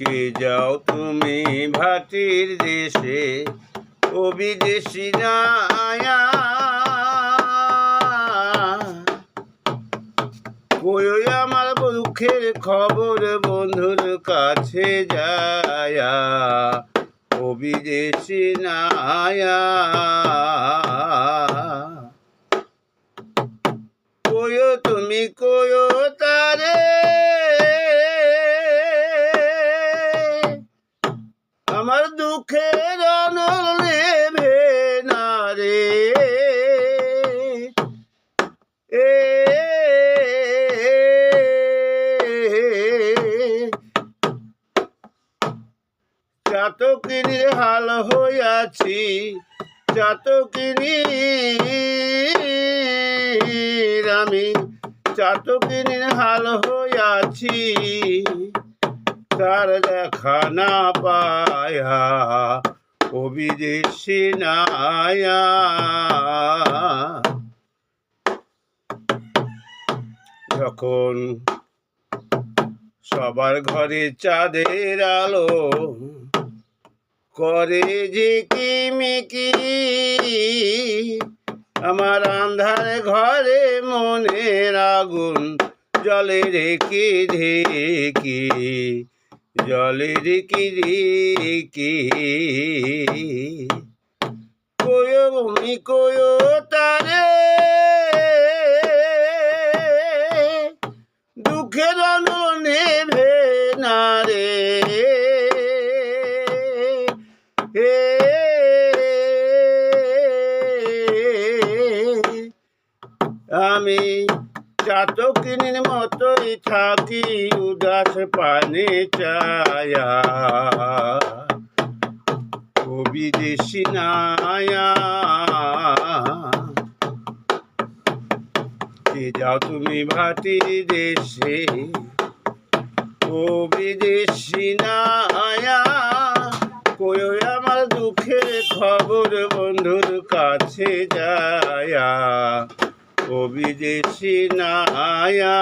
কে যাও তুমি ভাটির দেশে? ও বিদেশি কই আমার দুঃখের খবর বন্ধুর কাছে যায়া। ও বিদেশি নায়া কয়ো তুমি কয়ো তারে। চাতকিনীর হাল হইয়াছি চাতকিনীর আমি চাতকিনীর হাল হইয়াছি। তার দেখা না পায়া ও বিদেশি নায়া। যখন সবার ঘরে চাঁদের আলো করে যে কি মিকি? আমার আন্ধার ঘরে মনের আগুন জলে রেখে ঢেকি? জলে রেখে রেখে কোয়ো বমি, কোয়ো তারে আমি চাতকিনীর মতোই থাকি, উদাস পানে চায়া ও বিদেশি নায়া। কে যাও তুমি ভাটি দেশে ও বিদেশি নায়া। কই আমার দুঃখের খবর বন্ধুর কাছে যায়া। ও বিদেশি নায়া